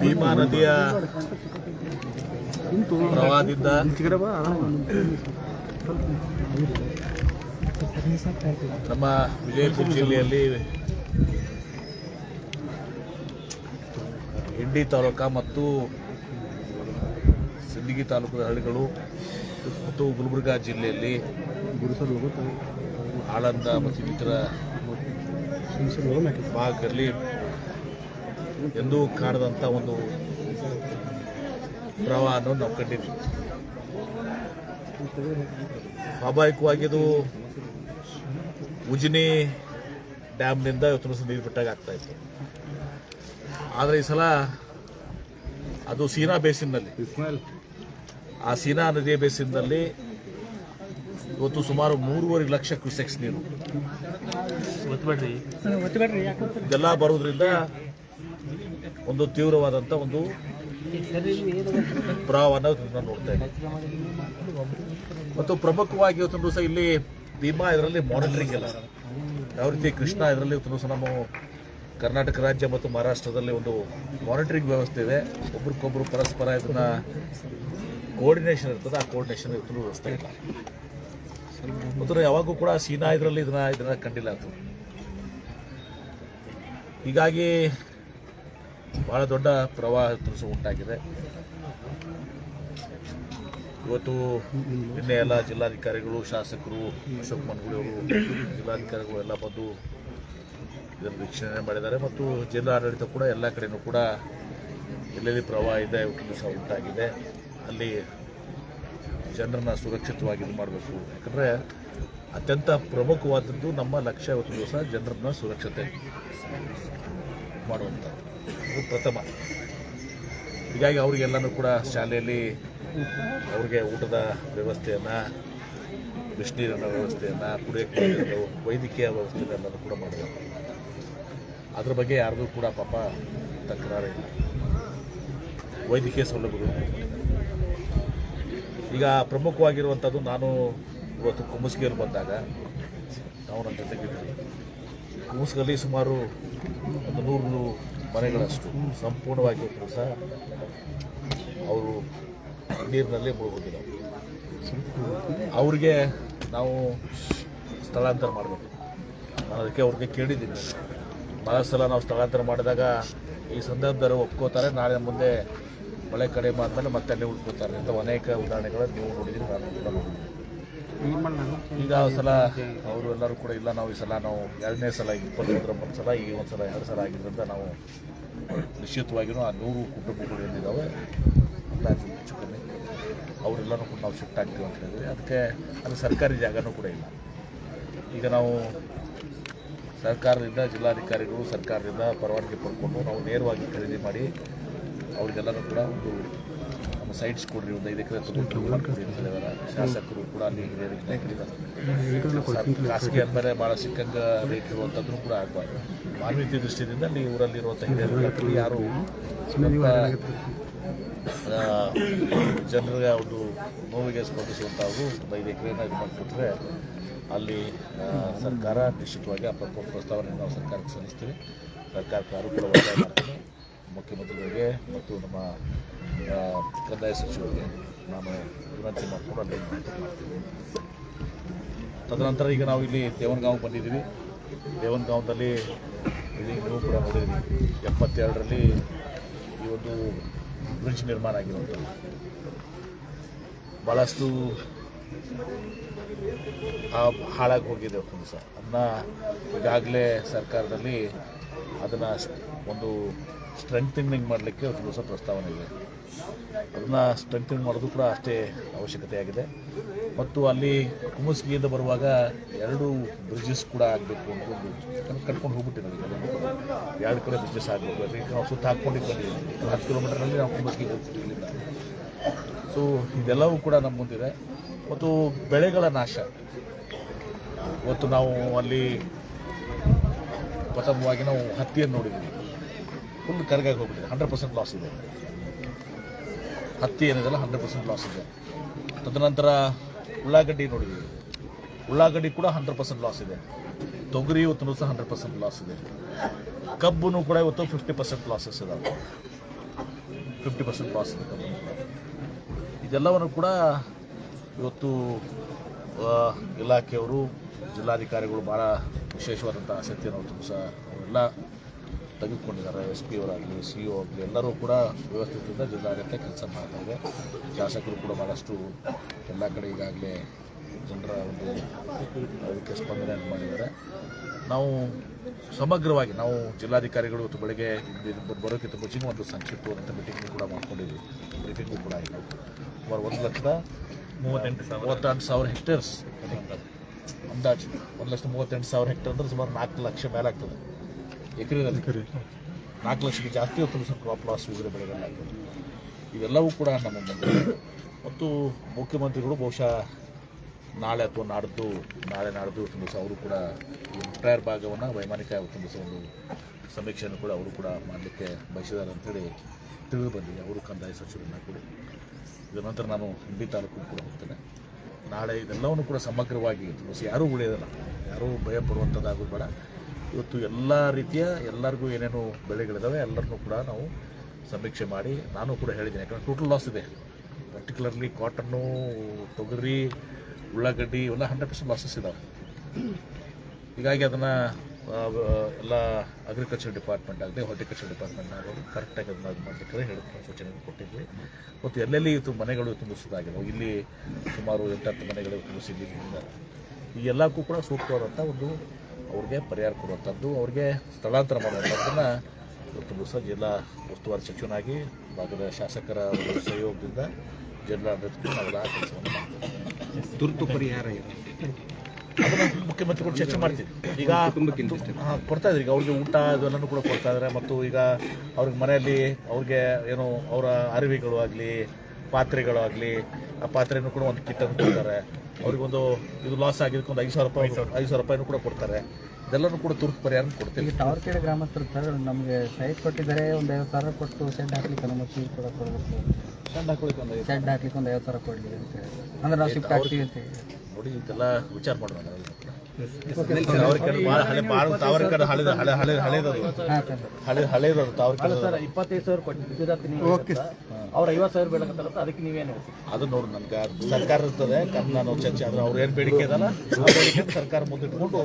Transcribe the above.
ಭೀಮಾ ನದಿಯ ಪ್ರವಾಹದಿಂದ ನಮ್ಮ ವಿಜಯಪುರ ಜಿಲ್ಲೆಯಲ್ಲಿ ಹಿಂಡಿ ತಾಲೂಕ ಮತ್ತು ಸಿದ್ದಿಗಿ ತಾಲೂಕದ ಹಳ್ಳಿಗಳು ಮತ್ತು ಗುಲ್ಬರ್ಗಾ ಜಿಲ್ಲೆಯಲ್ಲಿ ಆಳಂದ ಮತ್ತು ಇತರ ಭಾಗದಲ್ಲಿ ಎಂದೂ ಕಾಣದಂಥ ಒಂದು ಪ್ರವಾಹವನ್ನು ನಾವು ಕಂಡಿದ್ವಿ. ಸ್ವಾಭಾವಿಕವಾಗಿ ಇದು ಉಜಿನಿ ಡ್ಯಾಮ್ನಿಂದ ಇವತ್ತು ನೀರು ಬಿಟ್ಟಾಗ ಆಗ್ತಾ ಇತ್ತು. ಆದರೆ ಈ ಸಲ ಅದು ಸೀನಾ ಬೇಸಿನಲ್ಲಿ ಆ ಸೀನಾ ನದಿಯ ಬೇಸಿನಲ್ಲಿ ಇವತ್ತು ಸುಮಾರು ಮೂರುವರೆ ಲಕ್ಷ ಕ್ಯೂಸೆಕ್ಸ್ ನೀರು. ಇದೆಲ್ಲ ಬರೋದ್ರಿಂದ ಒಂದು ತೀವ್ರವಾದಂಥ ಒಂದು ಪ್ರಭಾವವನ್ನು ನಾನು ನೋಡ್ತಾ ಮತ್ತು ಪ್ರಮುಖವಾಗಿ ಇವತ್ತು ಸಹ ಇಲ್ಲಿ ಭೀಮಾ ಇದರಲ್ಲಿ ಮಾನಿಟರಿಂಗ್ ಇಲ್ಲ ಯಾವ ರೀತಿ ಕೃಷ್ಣ ಇದರಲ್ಲಿ ಇವತ್ತು ಸಹ ನಮ್ಮ ಕರ್ನಾಟಕ ರಾಜ್ಯ ಮತ್ತು ಮಹಾರಾಷ್ಟ್ರದಲ್ಲಿ ಒಂದು ಮಾನಿಟರಿಂಗ್ ವ್ಯವಸ್ಥೆ ಇದೆ. ಒಬ್ರಿಗೊಬ್ರು ಪರಸ್ಪರ ಇದನ್ನ ಕೋರ್ಡಿನೇಷನ್ ಇರ್ತದೆ. ಆ ಕೋರ್ಡಿನೇಷನ್ ಇವತ್ತು ವ್ಯವಸ್ಥೆ ಇಲ್ಲ. ಮತ್ತು ಯಾವಾಗೂ ಕೂಡ ಸೀನಾ ಇದರಲ್ಲಿ ಇದನ್ನ ಇದನ್ನ ಕಂಡಿಲ್ಲ ಅದು. ಹೀಗಾಗಿ ಬಹಳ ದೊಡ್ಡ ಪ್ರವಾಹ ತುಸು ಉಂಟಾಗಿದೆ. ಇವತ್ತು ನಿನ್ನೆ ಎಲ್ಲ ಜಿಲ್ಲಾಧಿಕಾರಿಗಳು, ಶಾಸಕರು, ಅಶೋಕ್ ಮನ್ಗುಡಿ ಅವರು, ಜಿಲ್ಲಾಧಿಕಾರಿಗಳು ಎಲ್ಲ ಬಂದು ಇದನ್ನು ವೀಕ್ಷಣೆ ಮಾಡಿದ್ದಾರೆ. ಮತ್ತು ಜಿಲ್ಲಾ ಆಡಳಿತ ಕೂಡ ಎಲ್ಲ ಕಡೆಯೂ ಕೂಡ ಎಲ್ಲೆಲ್ಲಿ ಪ್ರವಾಹ ಇದೆ ಸಹ ಉಂಟಾಗಿದೆ. ಅಲ್ಲಿ ಜನರನ್ನ ಸುರಕ್ಷಿತವಾಗಿ ಇದು ಮಾಡಬೇಕು. ಯಾಕಂದರೆ ಅತ್ಯಂತ ಪ್ರಮುಖವಾದದ್ದು ನಮ್ಮ ಲಕ್ಷ್ಯ ಇವತ್ತು ದಿವಸ ಜನರನ್ನ ಸುರಕ್ಷತೆ ಮಾಡುವಂಥದ್ದು. ಇದು ಪ್ರಥಮ. ಹೀಗಾಗಿ ಅವರಿಗೆಲ್ಲನೂ ಕೂಡ ಶಾಲೆಯಲ್ಲಿ ಅವ್ರಿಗೆ ಊಟದ ವ್ಯವಸ್ಥೆಯನ್ನು, ಬಿಸಿನೀರಿನ ವ್ಯವಸ್ಥೆಯನ್ನು, ಕುಡಿಯೋಕ್ಕೆ ವೈದ್ಯಕೀಯ ವ್ಯವಸ್ಥೆಗಳೆಲ್ಲನೂ ಕೂಡ ಮಾಡಬೇಕು. ಅದ್ರ ಬಗ್ಗೆ ಯಾರಿಗೂ ಕೂಡ ಪಾಪ ತಕರಾರಿಲ್ಲ ವೈದ್ಯಕೀಯ ಸೌಲಭ್ಯಗಳು ಈಗ ಪ್ರಮುಖವಾಗಿರುವಂಥದ್ದು ನಾನು ಇವತ್ತು ಕುಮಸ್ಗಿಯಲ್ಲಿ ಬಂದಾಗ, ನಾವು ನನ್ನ ಜೊತೆಗಿದ್ದೀವಿ ಕುಮಸ್ಗಲ್ಲಿ ಸುಮಾರು ಒಂದು ನೂರು ಮನೆಗಳಷ್ಟು ಸಂಪೂರ್ಣವಾಗಿ ಹೋದರೂ ಸಹ ಅವರು ನೀರಿನಲ್ಲಿ ಮುಳುಗೋದಿಲ್ಲ ಅವ್ರಿಗೆ ನಾವು ಸ್ಥಳಾಂತರ ಮಾಡಬೇಕು. ನಾನು ಅದಕ್ಕೆ ಅವ್ರಿಗೆ ಕೇಳಿದ್ದೀನಿ. ಭಾಳ ಸಲ ನಾವು ಸ್ಥಳಾಂತರ ಮಾಡಿದಾಗ ಈ ಸಂದರ್ಭದಲ್ಲಿ ಒಪ್ಕೋತಾರೆ. ನಾಳೆ ಮುಂದೆ ಮಳೆ ಕಡಿಮೆ ಆದಮೇಲೆ ಮತ್ತೆ ಅಲ್ಲಿ ಉಳ್ಕೋತಾರೆ ಅಂತ ಅನೇಕ ಉದಾಹರಣೆಗಳನ್ನು ನೀವು ನೋಡಿದ್ದೀನಿ ನಾನು ಕೂಡ ಈಗ ಸಲ ಅವರು ಎಲ್ಲರೂ ಕೂಡ ಇಲ್ಲ, ನಾವು ಈ ಸಲ ನಾವು ಎರಡನೇ ಸಲ ಇಪ್ಪತ್ತೊಂದರ ಸಲ ಈ ಒಂದು ಸಲ ಎರಡು ಸಲ ಆಗಿದ್ದರಿಂದ ನಾವು ನಿಶ್ಚಿತವಾಗಿಯೂ ಆ ನೂರು ಕುಟುಂಬಗಳು ಏನಿದ್ದಾವೆ ಅಂದಾಜು ಹೆಚ್ಚು ಕಮ್ಮಿ ಅವರೆಲ್ಲರೂ ಕೂಡ ನಾವು ಶಿಫ್ಟ್ ಆಗ್ತೀವಿ ಅಂತ ಹೇಳಿದ್ರೆ ಅದಕ್ಕೆ ಅಲ್ಲಿ ಸರ್ಕಾರಿ ಜಾಗನೂ ಕೂಡ ಇಲ್ಲ. ಈಗ ನಾವು ಸರ್ಕಾರದಿಂದ ಜಿಲ್ಲಾಧಿಕಾರಿಗಳು ಸರ್ಕಾರದಿಂದ ಪರವಾನಗಿ ಪಡ್ಕೊಂಡು ನಾವು ನೇರವಾಗಿ ಖರೀದಿ ಮಾಡಿ ಅವ್ರಿಗೆಲ್ಲರೂ ಕೂಡ ಒಂದು ಸೈಟ್ಸ್ ಕೊಡ್ರಿ ಒಂದು ಐದು ಎಕರೆ ಶಾಸಕರು ಕೂಡ ಅಲ್ಲಿ ಹಿರಿಯರಿಗೆ ಖಾಸಗಿ ಅಂದರೆ ಭಾಳ ಸಿಕ್ಕಂಗೆ ರೇಟ್ ಇರುವಂಥದ್ದು ಕೂಡ ಆಗಬಾರ್ದು. ಮಾನವೀಯತೆ ದೃಷ್ಟಿಯಿಂದ ಅಲ್ಲಿ ಊರಲ್ಲಿರುವಂಥ ಹಿರಿಯರು ಯಾರು ಜನರಿಗೆ ಒಂದು ನೋವಿಗೆ ಸ್ಪಂದಿಸುವಂಥವು ಒಂದು ಐದು ಎಕರೆನ ಇದು ಮಾಡಿಕೊಟ್ರೆ ಅಲ್ಲಿ ಸರ್ಕಾರ ನಿಶ್ಚಿತವಾಗಿ ಆ ಪ್ರಸ್ತಾವನೆಯನ್ನು ನಾವು ಸರ್ಕಾರಕ್ಕೆ ಸಲ್ಲಿಸ್ತೀವಿ. ಸರ್ಕಾರಕ್ಕೆ ಕೂಡ ಮಾಡ್ತೀನಿ ಮುಖ್ಯಮಂತ್ರಿಗಳಿಗೆ ಮತ್ತು ನಮ್ಮ ಕಂದಾಯ ಸಚಿವರಿಗೆ ನಾನು ವಿನಂತಿ ಮಾಡಿಕೊಂಡು ಅಲ್ಲಿ ತದನಂತರ ಈಗ ನಾವು ಇಲ್ಲಿ ದೇವನಗಾಂವ್ ಬಂದಿದ್ದೀವಿ. ದೇವನಗಾಂವದಲ್ಲಿ ಇಲ್ಲಿ ನೀವು ಕೂಡ ನೋಡಿದ್ದೀವಿ ಎಪ್ಪತ್ತೆರಡರಲ್ಲಿ ಈ ಒಂದು ಬ್ರಿಡ್ಜ್ ನಿರ್ಮಾಣ ಆಗಿರುವಂಥದ್ದು. ಭಾಳಷ್ಟು ಹಾಳಾಗಿ ಹೋಗಿದೆ ಒಂದು ಸಹ. ಅದನ್ನ ಈಗಾಗಲೇ ಸರ್ಕಾರದಲ್ಲಿ ಅದನ್ನು ಒಂದು ಸ್ಟ್ರೆಂಥನಿಂಗ್ ಮಾಡಲಿಕ್ಕೆ ಒಂದು ಹೊಸ ಪ್ರಸ್ತಾವನೆ ಇದೆ. ಅದನ್ನು ಸ್ಟ್ರೆಂಥನಿಂಗ್ ಮಾಡೋದು ಕೂಡ ಅಷ್ಟೇ ಅವಶ್ಯಕತೆ ಆಗಿದೆ. ಮತ್ತು ಅಲ್ಲಿ ಕುಮಸ್ಗಿಯಿಂದ ಬರುವಾಗ ಎರಡು ಬ್ರಿಡ್ಜಸ್ ಕೂಡ ಆಗಬೇಕು ಅಂತ ಒಂದು ಕಟ್ಕೊಂಡು ಹೋಗ್ಬಿಟ್ಟಿದ್ದೀವಿ ಎರಡು ಕಡೆ ಬ್ರಿಡ್ಜಸ್ ಆಗಬೇಕು. ಅದಕ್ಕೆ ನಾವು ಸುತ್ತ ಹಾಕ್ಕೊಂಡಿದ್ದು ಬಂದಿದ್ದೀವಿ ಹತ್ತು ಕಿಲೋಮೀಟರ್ನಲ್ಲಿ ನಾವು ಕುಮಸ್ಗಿಗೆ ಹೋಗ್ಬಿಟ್ಟಿರಲಿಲ್ಲ ಸೊ ಇದೆಲ್ಲವೂ ಕೂಡ ನಮ್ಮ ಮುಂದಿದೆ. ಮತ್ತು ಬೆಳೆಗಳ ನಾಶ. ಇವತ್ತು ನಾವು ಅಲ್ಲಿ ಪ್ರಥಮವಾಗಿ ನಾವು ಹತ್ತಿಯನ್ನು ನೋಡಿದ್ದೀವಿ. ಫುಲ್ ಕರ್ಗಾಗಿ ಹೋಗ್ಬಿಟ್ಟಿದೆ. ಹಂಡ್ರೆಡ್ ಪರ್ಸೆಂಟ್ ಲಾಸ್ ಇದೆ. ಹತ್ತಿ ಏನಿದೆಲ್ಲ ಹಂಡ್ರೆಡ್ ಪರ್ಸೆಂಟ್ ಲಾಸ್ ಇದೆ. ತದನಂತರ ಉಳ್ಳಾಗಡ್ಡಿ ನೋಡಿದ್ದೀವಿ. ಉಳ್ಳಾಗಡ್ಡಿ ಕೂಡ ಹಂಡ್ರೆಡ್ ಪರ್ಸೆಂಟ್ ಲಾಸ್ ಇದೆ. ತೊಗರಿ ಇವತ್ತು ಸಹ ಹಂಡ್ರೆಡ್ ಪರ್ಸೆಂಟ್ ಲಾಸ್ ಇದೆ. ಕಬ್ಬು ಕೂಡ ಇವತ್ತು ಫಿಫ್ಟಿ ಪರ್ಸೆಂಟ್ ಲಾಸಸ್ ಇದಾವೆ. ಫಿಫ್ಟಿ ಪರ್ಸೆಂಟ್ ಲಾಸ್ ಇದೆ ಇದೆಲ್ಲವನ್ನು ಕೂಡ ಇವತ್ತು ಇಲಾಖೆಯವರು, ಜಿಲ್ಲಾಧಿಕಾರಿಗಳು ಭಾಳ ವಿಶೇಷವಾದಂಥ ಆಸಕ್ತಿಯನ್ನು ತುಂಬ ಸಹ ಅವರೆಲ್ಲ ತೆಗೆದುಕೊಂಡಿದ್ದಾರೆ. ಎಸ್ ಪಿ ಅವರಾಗಲಿ ಸಿ ಒ ಆಗಲಿ ಎಲ್ಲರೂ ಕೂಡ ವ್ಯವಸ್ಥಿತದಿಂದ ಜಿಲ್ಲಾಡಳಿತ ಕೆಲಸ ಮಾಡ್ತಾ ಇದೆ. ಶಾಸಕರು ಕೂಡ ಭಾಳಷ್ಟು ಎಲ್ಲ ಕಡೆ ಈಗಾಗಲೇ ಜನರ ಒಂದು ಅದಕ್ಕೆ ಸ್ಪಂದನೆಯನ್ನು ಮಾಡಿದ್ದಾರೆ. ನಾವು ಸಮಗ್ರವಾಗಿ ನಾವು ಜಿಲ್ಲಾಧಿಕಾರಿಗಳು ಇವತ್ತು ಬೆಳಗ್ಗೆ ಬರೋಕ್ಕಿಂತ ಮುಂಚೆನೂ ಒಂದು ಸಂಕ್ಷಿಪ್ತವಾದಂಥ ಮೀಟಿಂಗ್ ಕೂಡ ಮಾಡ್ಕೊಂಡಿದ್ವಿ. ಬ್ರೀಫಿಂಗು ಕೂಡ ಆಯಿತು. ಸುಮಾರು ಒಂದು ಲಕ್ಷದ ಮೂವತ್ತೆಂಟು ಸಾವಿರ. ಮೂವತ್ತೆಂಟು ಸಾವಿರ ಹೆಕ್ಟೇರ್ಸ್ ಅಂದಾಜು. ಒಂದು ಲಕ್ಷದ ಮೂವತ್ತೆಂಟು ಸಾವಿರ ಹೆಕ್ಟೇರ್ ಅಂದ್ರೆ ಸುಮಾರು ನಾಲ್ಕು ಲಕ್ಷ ಮೇಲೆ ಆಗ್ತದೆ. ಎಕರೆ ನಾಲ್ಕು ಲಕ್ಷಕ್ಕೆ ಜಾಸ್ತಿ ಹೊತ್ತು ಕ್ರಾಪ್ ಲಾಸ್ ಉಗುರೆ ಬೆಳೆಗಳಾಗ್ತದೆ ಇವೆಲ್ಲವೂ ಕೂಡ ನಮ್ಮ ಮತ್ತು ಮುಖ್ಯಮಂತ್ರಿಗಳು ಬಹುಶಃ ನಾಳೆ ಅಥವಾ ನಾಡ್ದು ನಾಳೆ ನಾಡ್ದು ತುಂಬ ಅವರು ಕೂಡ ಈ ಎಂಟೈರ್ ಭಾಗವನ್ನು ವೈಮಾನಿಕ ತುಂಬಿಸ ಒಂದು ಸಮೀಕ್ಷೆಯನ್ನು ಕೂಡ ಅವರು ಕೂಡ ಮಾಡಲಿಕ್ಕೆ ಬಯಸಿದ್ದಾರೆ ಅಂತೇಳಿ ತಿಳಿದು ಬಂದಿದೆ. ಅವರು ಕಂದಾಯ ಸಚಿವರನ್ನ ಕೂಡ. ಇದರ ನಂತರ ನಾನು ಹಿಂಡಿ ತಾಲೂಕು ಕೂಡ ಹೋಗ್ತೇನೆ. ನಾಳೆ ಇದೆಲ್ಲವನ್ನು ಕೂಡ ಸಮಗ್ರವಾಗಿ ಬಸ್ ಯಾರೂ ಉಳಿಯೋದಿಲ್ಲ. ಯಾರೂ ಭಯ ಪಡುವಂಥದ್ದಾಗೂ ಬೇಡ. ಇವತ್ತು ಎಲ್ಲ ರೀತಿಯ ಎಲ್ಲರಿಗೂ ಏನೇನು ಬೆಳೆಗಳಿದ್ದಾವೆ ಎಲ್ಲರನ್ನೂ ಕೂಡ ನಾವು ಸಮೀಕ್ಷೆ ಮಾಡಿ ನಾನು ಕೂಡ ಹೇಳಿದ್ದೀನಿ. ಯಾಕಂದರೆ ಟೋಟಲ್ ಲಾಸ್ ಇದೆ. ಪರ್ಟಿಕ್ಯುಲರ್ಲಿ ಕಾಟನ್ನು ತೊಗರಿ, ಉಳ್ಳಾಗಡ್ಡಿ, ಇವೆಲ್ಲ ಹಂಡ್ರೆಡ್ ಪರ್ಸೆಂಟ್ ಲಾಸಸ್ ಇದ್ದಾವೆ ಹೀಗಾಗಿ ಅದನ್ನು ಎಲ್ಲ ಅಗ್ರಿಕಲ್ಚರ್ ಡಿಪಾರ್ಟ್ಮೆಂಟ್ ಆಗಲಿ ಹಾರ್ಟಿಕಲ್ಚರ್ ಡಿಪಾರ್ಟ್ಮೆಂಟ್ ಆಗಲಿ ಕರೆಕ್ಟಾಗಿ ಅದನ್ನ ಅದು ಮಾಡಲಿಕ್ಕೆ ಹೇಳಿದ್ರು ಸೂಚನೆ ಕೊಟ್ಟಿದ್ವಿ. ಮತ್ತು ಎಲ್ಲೆಲ್ಲಿ ಇವತ್ತು ಮನೆಗಳು ತುಂಬಿಸೋದಾಗಿವೆ ಇಲ್ಲಿ ಸುಮಾರು ಎಂಟತ್ತು ಮನೆಗಳು ತುಂಬಿಸಿದ್ದಾರೆ ಈ ಎಲ್ಲಕ್ಕೂ ಕೂಡ ಸೂಕ್ತವಾದಂಥ ಒಂದು ಅವ್ರಿಗೆ ಪರಿಹಾರ ಕೊಡುವಂಥದ್ದು ಅವ್ರಿಗೆ ಸ್ಥಳಾಂತರ ಮಾಡುವಂಥದ್ದನ್ನು ದಿವಸ ಜಿಲ್ಲಾ ಉಸ್ತುವಾರಿ ಸಚಿವನಾಗಿ, ಭಾಗದ ಶಾಸಕರ ಸಹಯೋಗದಿಂದ ಜಿಲ್ಲಾಡಳಿತಕ್ಕೆ ನಾವೆಲ್ಲ ಕೆಲಸವನ್ನು ಮಾಡ್ತೀವಿ. ತುರ್ತು ಪರಿಹಾರ ಇದೆ ಅದನ್ನ ಮುಖ್ಯಮಂತ್ರಿಗಳು ಚರ್ಚೆ ಮಾಡ್ತೀವಿ. ಈಗ ಕೊಡ್ತಾ ಇದ್ದಾರೆ ಈಗ ಅವ್ರಿಗೆ ಊಟ ಅದೆಲ್ಲನೂ ಕೂಡ ಕೊಡ್ತಾ ಇದ್ದಾರೆ ಮತ್ತು ಈಗ ಅವ್ರಿಗೆ ಮನೆಯಲ್ಲಿ ಅವ್ರಿಗೆ ಏನು ಅವರ ಅರಿವಿಗಳು ಆಗಲಿ ಪಾತ್ರೆಗಳು ಆಗಲಿ ಆ ಪಾತ್ರೆನೂ ಕೂಡ ಒಂದು ಕಿಟ್ಟನ್ನು ಕೊಡ್ತಾರೆ. ಅವ್ರಿಗೊಂದು ಇದು ಲಾಸ್ ಆಗಿದ್ದಕ್ಕೆ ಒಂದು ಐದು ಸಾವಿರ ರೂಪಾಯಿ ಐದು ಸಾವಿರ ರೂಪಾಯಿನೂ ಕೂಡ ಕೊಡ್ತಾರೆ. ಇದೆಲ್ಲನೂ ಕೂಡ ತುರ್ತು ಪರಿಹಾರ ಕೊಡ್ತೀವಿ. ತಾವರ್ಕೆರೆ ಗ್ರಾಮಸ್ಥರು ಸರ್ ನಮಗೆ ಸೈಟ್ ಕೊಟ್ಟಿದ್ದಾರೆ ಒಂದು ಐವತ್ತು ಸಾವಿರ ಕೊಟ್ಟು ಸೆಂಡ್ ಹಾಕ್ಲಿಕ್ಕೆ ಅನುಮತಿ ಕೂಡ ಕೊಡಬೇಕು. ಶೆಡ್ ಹಾಕ್ಲಿಕ್ಕೆ ಒಂದು ಐವತ್ತು ಸಾವಿರ ಕೊಡಲಿ ಅಂತ ಹೇಳಿ ಅಂದ್ರೆ ನಾವು ಶಿಫ್ಟ್ ಆಗ್ತೀವಿ ಅಂತ ಹೇಳಿ. ನೋಡಿ ಇದೆಲ್ಲ ವಿಚಾರ ಮಾಡೋಣ ಇಪ್ಪತ್ತೈದು ಸಾವಿರ ಅವ್ರು ಐವತ್ತು ಸಾವಿರ ಬೇಡಕತ್ತಾರ ಅದಕ್ಕೆ ನೀವೇನು? ಅದು ನೋಡಿ ನನ್ಗೆ ಸರ್ಕಾರ ಇರ್ತದೆ ನಾನು ಚರ್ಚೆ ಆದ್ರೆ ಅವ್ರ ಏನ್ ಬೇಡಿಕೆ ಇದಲ್ಲ ಆ ಬೇಡಿಕೆ ಸರ್ಕಾರ ಮುಂದಿಟ್ಕೊಂಡು.